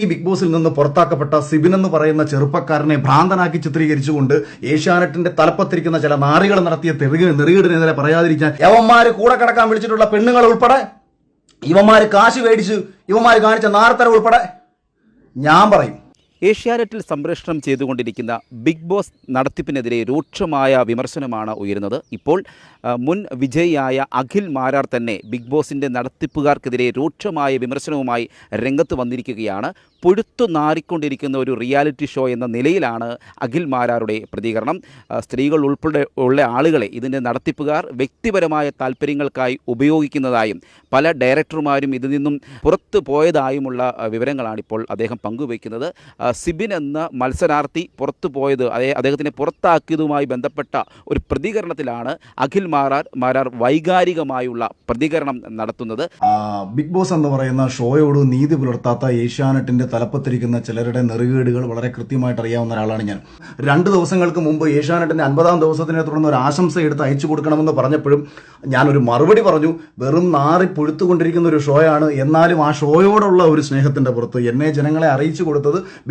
ഈ ബിഗ് ബോസിൽ നിന്ന് പുറത്താക്കപ്പെട്ട സിബിൻ എന്ന് പറയുന്ന ചെറുപ്പക്കാരനെ ഭ്രാന്തനാക്കി ചിത്രീകരിച്ചുകൊണ്ട് ഏഷ്യാനെറ്റിന്റെ തലപ്പത്തിരിക്കുന്ന ചില നാറികൾ നടത്തിയ തെറുക നെറുകീടിനെതിരെ പറയാതിരിക്കാൻ യവന്മാര് കൂടെ കിടക്കാൻ വിളിച്ചിട്ടുള്ള പെണ്ണുങ്ങൾ ഉൾപ്പെടെ ഇവന്മാര് കാശ് മേടിച്ച് ഇവന്മാര് കാണിച്ച നാർത്തര ഉൾപ്പെടെ ഞാൻ പറയും. ഏഷ്യാനെറ്റിൽ സംപ്രേഷണം ചെയ്തുകൊണ്ടിരിക്കുന്ന ബിഗ് ബോസ് നടത്തിപ്പിനെതിരെ രൂക്ഷമായ വിമർശനമാണ് ഉയരുന്നത്. ഇപ്പോൾ മുൻ വിജയിയായ അഖിൽ മാരാർ തന്നെ ബിഗ് ബോസിന്റെ നടത്തിപ്പുകാർക്കെതിരെ രൂക്ഷമായ വിമർശനവുമായി രംഗത്ത് വന്നിരിക്കുകയാണ്. പുഴുത്തു നാറിക്കൊണ്ടിരിക്കുന്ന ഒരു റിയാലിറ്റി ഷോ എന്ന നിലയിലാണ് അഖിൽ മാരാരുടെ പ്രതികരണം. സ്ത്രീകൾ ഉൾപ്പെടെ ഉള്ള ആളുകളെ ഇതിന്റെ നടത്തിപ്പുകാർ വ്യക്തിപരമായ താല്പര്യങ്ങൾക്കായി ഉപയോഗിക്കുന്നതായും പല ഡയറക്ടർമാരും ഇതിൽ നിന്നും പുറത്തു പോയതായുമുള്ള വിവരങ്ങളാണ് ഇപ്പോൾ അദ്ദേഹം പങ്കുവയ്ക്കുന്നത്. സിബിൻ എന്ന മത്സരാർത്ഥി പുറത്തു പോയത് അതേ അദ്ദേഹത്തിനെ പുറത്താക്കിയതുമായി ബന്ധപ്പെട്ട ഒരു പ്രതികരണത്തിലാണ് അഖിൽ മാരാർ മാരാർ വൈകാരികമായുള്ള പ്രതികരണം നടത്തുന്നത്. ബിഗ് ബോസ് എന്ന് പറയുന്ന ഷോയോട് നീതി പുലർത്താത്ത ഏഷ്യാനെറ്റിന്റെ തലപ്പത്തിരിക്കുന്ന ചിലരുടെ നെറുകേടുകൾ വളരെ കൃത്യമായിട്ട് അറിയാവുന്ന ഒരാളാണ് ഞാൻ. രണ്ട് ദിവസങ്ങൾക്ക് മുമ്പ് ഏഷ്യാനെറ്റിന്റെ അൻപതാം ദിവസത്തിനെ തുടർന്ന് ഒരു ആശംസ എടുത്ത് അയച്ചു കൊടുക്കണമെന്ന് പറഞ്ഞപ്പോഴും ഞാനൊരു മറുപടി പറഞ്ഞു വെറും നാറി പുഴുത്തുകൊണ്ടിരിക്കുന്ന ഒരു ഷോയാണ്. എന്നാലും ആ ഷോയോടുള്ള ഒരു സ്നേഹത്തിന്റെ പുറത്ത് എന്നെ ജനങ്ങളെ അറിയിച്ചു കൊടുത്തത്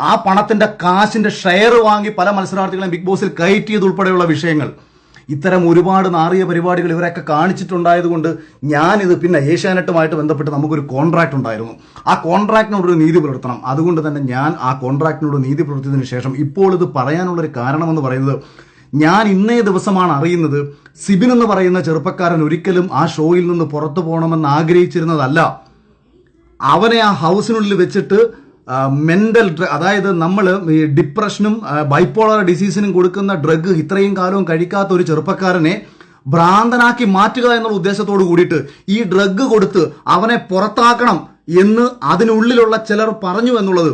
ആ പണത്തിന്റെ കാശിന്റെ ഷെയർ വാങ്ങി പല മത്സരാർത്ഥികളെയും ബിഗ് ബോസിൽ കയറ്റിയത് ഉൾപ്പെടെയുള്ള വിഷയങ്ങൾ. ഇത്തരം ഒരുപാട് നാറിയ പരിപാടികൾ ഇവരൊക്കെ കാണിച്ചിട്ടുണ്ടായതുകൊണ്ട് ഞാനിത് പിന്നെ ഏഷ്യാനെറ്റുമായിട്ട് ബന്ധപ്പെട്ട് നമുക്കൊരു കോൺട്രാക്ട് ഉണ്ടായിരുന്നു. ആ കോൺട്രാക്റ്റിനോടൊരു നീതി പുലർത്തണം. അതുകൊണ്ട് തന്നെ ഞാൻ ആ കോൺട്രാക്ടിനോട് നീതി പുലർത്തിയതിനു ശേഷം ഇപ്പോൾ ഇത് പറയാനുള്ളൊരു കാരണമെന്ന് പറയുന്നത് ഞാൻ ഇന്നേ ദിവസമാണ് അറിയുന്നത് സിബിൻ എന്ന് പറയുന്ന ചെറുപ്പക്കാരൻ ഒരിക്കലും ആ ഷോയിൽ നിന്ന് പുറത്തു പോകണമെന്ന് ആഗ്രഹിച്ചിരുന്നതല്ല. അവനെ ആ ഹൗസിനുള്ളിൽ വെച്ചിട്ട് മെന്റൽ അതായത് നമ്മൾ ഈ ഡിപ്രഷനും ബൈപ്പോളർ ഡിസീസിനും കൊടുക്കുന്ന ഡ്രഗ് ഇത്രയും കാലവും കഴിക്കാത്ത ഒരു ചെറുപ്പക്കാരനെ ഭ്രാന്തനാക്കി മാറ്റുക എന്നുള്ള ഉദ്ദേശത്തോട് കൂടിയിട്ട് ഈ ഡ്രഗ് കൊടുത്ത് അവനെ പുറത്താക്കണം എന്ന് അതിനുള്ളിലുള്ള ചിലർ പറഞ്ഞു എന്നുള്ളത്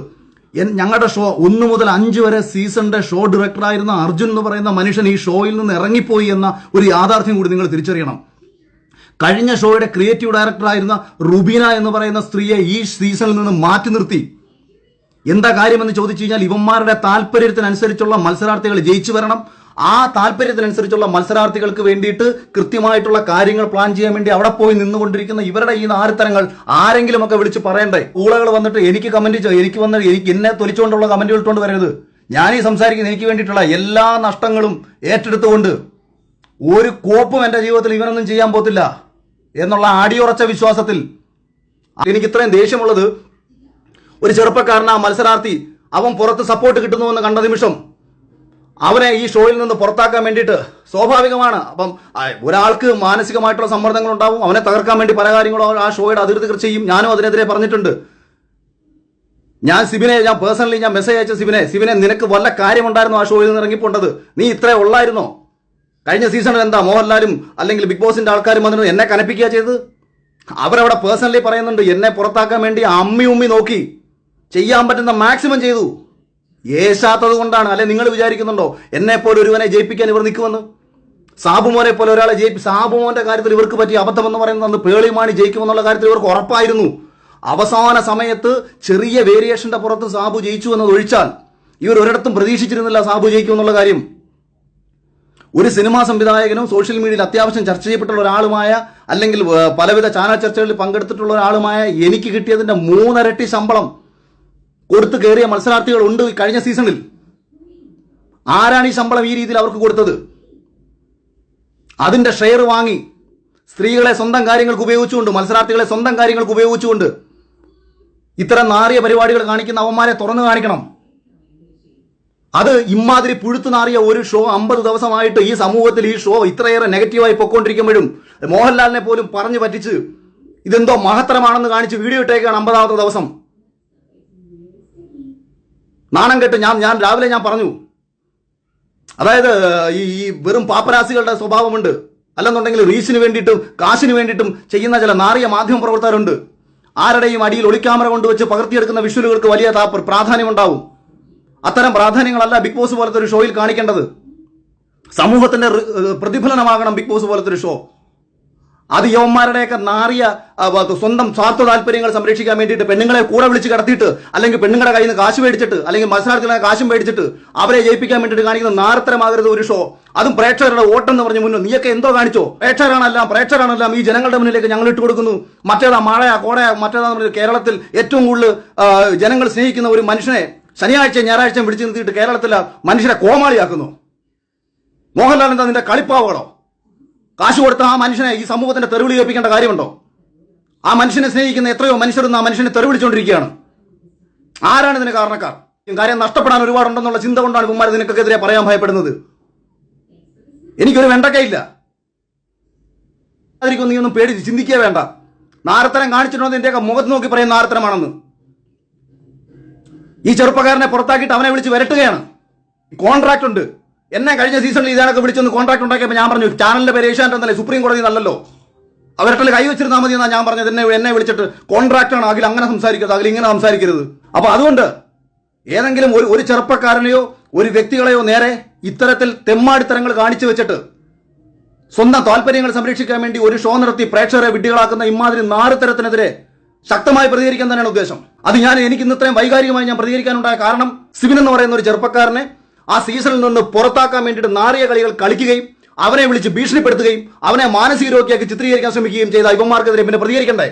ഞങ്ങളുടെ ഷോ ഒന്ന് മുതൽ അഞ്ച് വരെ സീസണിന്റെ ഷോ ഡയറക്ടറായിരുന്ന അർജുൻ എന്ന് പറയുന്ന മനുഷ്യൻ ഈ ഷോയിൽ നിന്ന് ഇറങ്ങിപ്പോയി എന്ന ഒരു യാഥാർത്ഥ്യം കൂടി നിങ്ങൾ തിരിച്ചറിയണം. കഴിഞ്ഞ ഷോയുടെ ക്രിയേറ്റീവ് ഡയറക്ടറായിരുന്ന റുബീന എന്ന് പറയുന്ന സ്ത്രീയെ ഈ സീസണിൽ നിന്ന് മാറ്റി നിർത്തി. എന്താ കാര്യമെന്ന് ചോദിച്ചു കഴിഞ്ഞാൽ ഇവന്മാരുടെ താല്പര്യത്തിനനുസരിച്ചുള്ള മത്സരാർത്ഥികൾ ജയിച്ചു വരണം. ആ താല്പര്യത്തിനനുസരിച്ചുള്ള മത്സരാർത്ഥികൾക്ക് വേണ്ടിയിട്ട് കൃത്യമായിട്ടുള്ള കാര്യങ്ങൾ പ്ലാൻ ചെയ്യാൻ വേണ്ടി അവിടെ പോയി നിന്നുകൊണ്ടിരിക്കുന്ന ഇവരുടെ ഈ നാരത്തരങ്ങൾ ആരെങ്കിലും ഒക്കെ വിളിച്ച് പറയണ്ടേ? ഊളകൾ വന്നിട്ട് എനിക്ക് കമന്റ് എനിക്ക് വന്ന് എനിക്ക് എന്നെ തൊലിച്ചുകൊണ്ടുള്ള കമന്റുകൾ ഇട്ടുകൊണ്ട് വരരുത്. ഞാൻ ഈ സംസാരിക്കുന്ന എനിക്ക് വേണ്ടിയിട്ടുള്ള എല്ലാ നഷ്ടങ്ങളും ഏറ്റെടുത്തുകൊണ്ട് ഒരു കോപ്പും എന്റെ ജീവിതത്തിൽ ഇവനൊന്നും ചെയ്യാൻ പോത്തില്ല എന്നുള്ള അടിയുറച്ച വിശ്വാസത്തിൽ. എനിക്ക് ഇത്രയും ദേഷ്യമുള്ളത് ഒരു ചെറുപ്പക്കാരൻ ആ മത്സരാർത്ഥി. അവൻ പുറത്ത് സപ്പോർട്ട് കിട്ടുന്നുവെന്ന് കണ്ട നിമിഷം അവനെ ഈ ഷോയിൽ നിന്ന് പുറത്താക്കാൻ വേണ്ടിയിട്ട് സ്വാഭാവികമാണ്. അപ്പം ഒരാൾക്ക് മാനസികമായിട്ടുള്ള സമ്മർദ്ദങ്ങൾ ഉണ്ടാവും. അവനെ തകർക്കാൻ വേണ്ടി പല കാര്യങ്ങളും ആ ഷോയുടെ അതിർത്തി ചെയ്യും. ഞാനും അതിനെതിരെ പറഞ്ഞിട്ടുണ്ട്. ഞാൻ സിബിനെ ഞാൻ പേഴ്സണലി ഞാൻ മെസ്സേജ് അയച്ച സിബിനെ സിബിനെ നിനക്ക് വല്ല കാര്യമുണ്ടായിരുന്നു ആ ഷോയിൽ നിന്ന് ഇറങ്ങിപ്പോണ്ടത്? നീ ഇത്രേ ഉള്ളായിരുന്നോ? കഴിഞ്ഞ സീസണിൽ എന്താ മോഹൻലാലും അല്ലെങ്കിൽ ബിഗ് ബോസിന്റെ ആൾക്കാരും വന്നിട്ട് എന്നെ കനപ്പിക്കുക ചെയ്ത് അവരവിടെ പേഴ്സണലി പറയുന്നുണ്ട് എന്നെ പുറത്താക്കാൻ വേണ്ടി അമ്മി ഉമ്മി നോക്കി. ചെയ്യാൻ പറ്റുന്ന മാക്സിമം ചെയ്തു. ഏശാത്തത് കൊണ്ടാണ്. അല്ലെ നിങ്ങൾ വിചാരിക്കുന്നുണ്ടോ? എന്നെ പോലെ ഒരുവനെ ജയിപ്പിക്കാൻ ഇവർ നിൽക്കുമെന്ന്? സാബുമോനെ പോലെ ഒരാളെ ജയിപ്പി സാബുമോന്റെ കാര്യത്തിൽ ഇവർക്ക് പറ്റിയ അബദ്ധം എന്ന് പറയുന്നത് അന്ന് പേളിമാണി ജയിക്കുമെന്നുള്ള കാര്യത്തിൽ ഇവർക്ക് ഉറപ്പായിരുന്നു. അവസാന സമയത്ത് ചെറിയ വേരിയേഷന്റെ പുറത്ത് സാബു ജയിച്ചു എന്നത് ഒഴിച്ചാൽ ഇവർ ഒരിടത്തും പ്രതീക്ഷിച്ചിരുന്നില്ല സാബു ജയിക്കുമെന്നുള്ള കാര്യം. ഒരു സിനിമാ സംവിധായകനും സോഷ്യൽ മീഡിയയിൽ അത്യാവശ്യം ചർച്ച ചെയ്യപ്പെട്ടുള്ള ഒരാളുമായ അല്ലെങ്കിൽ പലവിധ ചാനൽ ചർച്ചകളിൽ പങ്കെടുത്തിട്ടുള്ള ഒരാളുമായ എനിക്ക് കിട്ടിയതിന്റെ മൂന്നരട്ടി ശമ്പളം കൊടുത്തു കയറിയ മത്സരാർത്ഥികൾ ഉണ്ട് കഴിഞ്ഞ സീസണിൽ. ആരാണ് ഈ ശമ്പളം ഈ രീതിയിൽ അവർക്ക് കൊടുത്തത്? അതിന്റെ ഷെയർ വാങ്ങി സ്ത്രീകളെ സ്വന്തം കാര്യങ്ങൾക്ക് ഉപയോഗിച്ചുകൊണ്ട് മത്സരാർത്ഥികളെ സ്വന്തം കാര്യങ്ങൾക്ക് ഉപയോഗിച്ചുകൊണ്ട് ഇത്തരം നാറിയ പരിപാടികൾ കാണിക്കുന്ന അവന്മാരെ തുറന്നു കാണിക്കണം. അത് ഇമാതിരി പുഴുത്തു നാറിയ ഒരു ഷോ അമ്പത് ദിവസമായിട്ട് ഈ സമൂഹത്തിൽ ഈ ഷോ ഇത്രയേറെ നെഗറ്റീവായി പൊക്കോണ്ടിരിക്കുമ്പോഴും മോഹൻലാലിനെ പോലും പറഞ്ഞു പറ്റിച്ച് ഇതെന്തോ മഹത്തരമാണെന്ന് കാണിച്ച് വീഡിയോ ഇട്ടേക്കാണ് അമ്പതാമത്തെ ദിവസം. നാണം കെട്ട് ഞാൻ ഞാൻ രാവിലെ ഞാൻ പറഞ്ഞു. അതായത് ഈ ഈ വെറും പാപ്പരാസികളുടെ സ്വഭാവമുണ്ട്. അല്ലെന്നുണ്ടെങ്കിൽ റീസിന് വേണ്ടിയിട്ടും കാശിന് വേണ്ടിയിട്ടും ചെയ്യുന്ന ചില നാറിയ മാധ്യമ പ്രവർത്തകരുണ്ട്. ആരുടെയും അടിയിൽ ഒളിക്യാമറ കൊണ്ടുവച്ച് പകർത്തിയെടുക്കുന്ന വിഷ്വലുകൾക്ക് വലിയ പ്രാധാന്യമുണ്ടാവും. അത്തരം പ്രാധാന്യങ്ങളല്ല ബിഗ് ബോസ് പോലത്തെ ഒരു ഷോയിൽ കാണിക്കേണ്ടത്. സമൂഹത്തിന്റെ പ്രതിഫലനമാകണം ബിഗ് ബോസ് പോലത്തെ ഒരു ഷോ. അത് യവന്മാരുടെയൊക്കെ നാറിയ സ്വന്തം സ്വാർത്ഥ താല്പര്യങ്ങൾ സംരക്ഷിക്കാൻ വേണ്ടിയിട്ട് പെണ്ണുങ്ങളെ കൂടെ വിളിച്ച് കടത്തിയിട്ട് അല്ലെങ്കിൽ പെണ്ണുങ്ങളുടെ കയ്യിൽ നിന്ന് കാശ് മേടിച്ചിട്ട് അല്ലെങ്കിൽ മത്സരാർത്ഥികളെ കാശ് മേടിച്ചിട്ട് അവരെ ജയിപ്പിക്കാൻ വേണ്ടിയിട്ട് കാണിക്കുന്ന നാരത്തരമാകരുത് ഒരു ഷോ. അതും പ്രേക്ഷകരുടെ വോട്ടെന്ന് പറഞ്ഞ് മുന്നോ നീയൊക്കെ എന്തോ കാണിച്ചോ? പ്രേക്ഷകരാണെല്ലാം പ്രേക്ഷകരാണെല്ലാം. ഈ ജനങ്ങളുടെ മുന്നിലേക്ക് ഞങ്ങൾ ഇട്ട് കൊടുക്കുന്നു. മറ്റേതാ മഴയാ കോടയാ മറ്റേതാ കേരളത്തിൽ ഏറ്റവും കൂടുതൽ ജനങ്ങൾ സ്നേഹിക്കുന്ന ഒരു മനുഷ്യനെ ശനിയാഴ്ച ഞായറാഴ്ച വിളിച്ചു നിർത്തിയിട്ട് കേരളത്തിലെ മനുഷ്യരെ കോമാളിയാക്കുന്നു. മോഹൻലാൽ എന്താ നിന്റെ കളിപ്പാവകളോ? കാശ് കൊടുത്ത ആ മനുഷ്യനെ ഈ സമൂഹത്തിന്റെ തെറിവിളി കേൾപ്പിക്കേണ്ട കാര്യമുണ്ടോ? ആ മനുഷ്യനെ സ്നേഹിക്കുന്ന എത്രയോ മനുഷ്യരൊന്നും ആ മനുഷ്യനെ തെറിവിളിച്ചുകൊണ്ടിരിക്കുകയാണ് ആരാണ് ഇതിന് കാരണക്കാർ? കാര്യം നഷ്ടപ്പെടാൻ ഒരുപാടുണ്ടെന്നുള്ള ചിന്ത കൊണ്ടാണ് ഇവന്മാർ എതിരെ പറയാൻ ഭയപ്പെടുന്നത്. എനിക്കൊരു വെണ്ടക്കയില്ല. അതിരിക്കും നീ ഒന്നും പേടി ചിന്തിക്കുക വേണ്ട. നാരത്തരം കാണിച്ചിട്ടുണ്ടോ നിന്റെയൊക്കെ മുഖത്ത് നോക്കി പറയുന്ന നാരത്തരമാണെന്ന് ഈ ചെറുപ്പക്കാരനെ പുറത്താക്കിയിട്ട് അവനെ വിളിച്ച് വരട്ടുകയാണ്. കോൺട്രാക്ട് ഉണ്ട്. എന്നെ കഴിഞ്ഞ സീസണിൽ ഇതാണൊക്കെ വിളിച്ചൊന്ന് കോൺട്രാക്ട് ഉണ്ടാക്കിയപ്പോൾ ഞാൻ പറഞ്ഞു ചാനലിന്റെ പേര് ഏഷ്യാനെറ്റ് സുപ്രീം കോടതി നല്ലല്ലോ അവരുടെ കൈ വെച്ചിരുന്നാൽ മതി എന്നാ ഞാൻ പറഞ്ഞത്. എന്നെ എന്നെ വിളിച്ചിട്ട് കോൺട്രാക്റ്റാണ് അഖിൽ അങ്ങനെ സംസാരിക്കരുത് അഖിൽ ഇങ്ങനെ സംസാരിക്കരുത്. അപ്പൊ അതുകൊണ്ട് ഏതെങ്കിലും ഒരു ഒരു ചെറുപ്പക്കാരനെയോ ഒരു വ്യക്തികളെയോ നേരെ ഇത്തരത്തിൽ തെമ്മാടിത്തരങ്ങൾ കാണിച്ചു വെച്ചിട്ട് സ്വന്തം താല്പര്യങ്ങൾ സംരക്ഷിക്കാൻ വേണ്ടി ഒരു ഷോ നടത്തി പ്രേക്ഷകരെ വിഡ്ഢികളാക്കുന്ന ഇമാതിരി നാറുതരത്തിനെതിരെ ശക്തമായി പ്രതികരിക്കാൻ തന്നെയാണ് ഉദ്ദേശം. അത് ഞാൻ എനിക്ക് ഇന്ന് ഇത്രയും വൈകാരികമായി ഞാൻ പ്രതികരിക്കാനുണ്ടായ കാരണം സിബിൻ എന്ന് പറയുന്ന ഒരു ചെറുപ്പക്കാരനെ ആ സീസണിൽ നിന്ന് പുറത്താക്കാൻ വേണ്ടിയിട്ട് നാറിയ കളികൾ കളിക്കുകയും അവനെ വിളിച്ച് ഭീഷണിപ്പെടുത്തുകയും അവനെ മാനസിക രോഗിയാക്കി ചിത്രീകരിക്കാൻ ശ്രമിക്കുകയും ചെയ്ത ഇവന്മാർക്കെതിരെ പിന്നെ പ്രതികരിക്കണ്ടേ?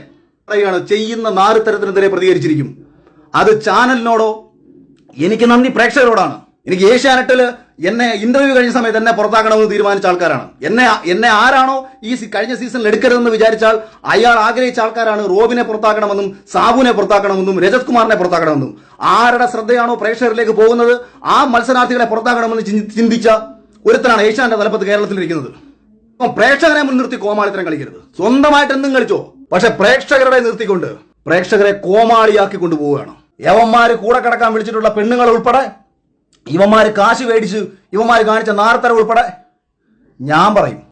പറയുകയാണ് ചെയ്യുന്ന നാറുതരത്തിനെതിരെ പ്രതികരിച്ചിരിക്കും. അത് ചാനലിനോടോ എനിക്ക് നന്ദി പ്രേക്ഷകരോടാണ്. എനിക്ക് ഏഷ്യാനെറ്റിൽ എന്നെ ഇന്റർവ്യൂ കഴിഞ്ഞ സമയത്ത് എന്നെ പുറത്താക്കണമെന്ന് തീരുമാനിച്ച ആൾക്കാരാണ്. എന്നെ എന്നെ ആരാണോ ഈ കഴിഞ്ഞ സീസണിൽ എടുക്കരുതെന്ന് വിചാരിച്ചാൽ അയാൾ ആഗ്രഹിച്ച ആൾക്കാരാണ് റോബിനെ പുറത്താക്കണമെന്നും സാബുവിനെ പുറത്താക്കണമെന്നും രജത് കുമാറിനെ പുറത്താക്കണമെന്നും. ആരുടെ ശ്രദ്ധയാണോ പ്രേക്ഷകരിലേക്ക് പോകുന്നത് ആ മത്സരാർത്ഥികളെ പുറത്താക്കണമെന്ന് ചിന്തിച്ച ഒരുത്തനാണ് ഏഷ്യാന്റെ തലപ്പത്ത് കേരളത്തിലിരിക്കുന്നത് അപ്പം പ്രേക്ഷകരെ മുൻനിർത്തി കോമാളിത്തരം കളിക്കരുത്. സ്വന്തമായിട്ട് എന്തും കളിച്ചോ പക്ഷെ പ്രേക്ഷകരുടെ നിർത്തിക്കൊണ്ട് പ്രേക്ഷകരെ കോമാളിയാക്കി കൊണ്ടുപോവുകയാണ് യവന്മാര് കൂടെ കിടക്കാൻ വിളിച്ചിട്ടുള്ള പെണ്ണുങ്ങൾ ഉൾപ്പെടെ ഇവന്മാര് കാശ് മേടിച്ച് ഇവന്മാര് കാണിച്ച നാർത്തര ഉൾപ്പെടെ ഞാൻ പറയും.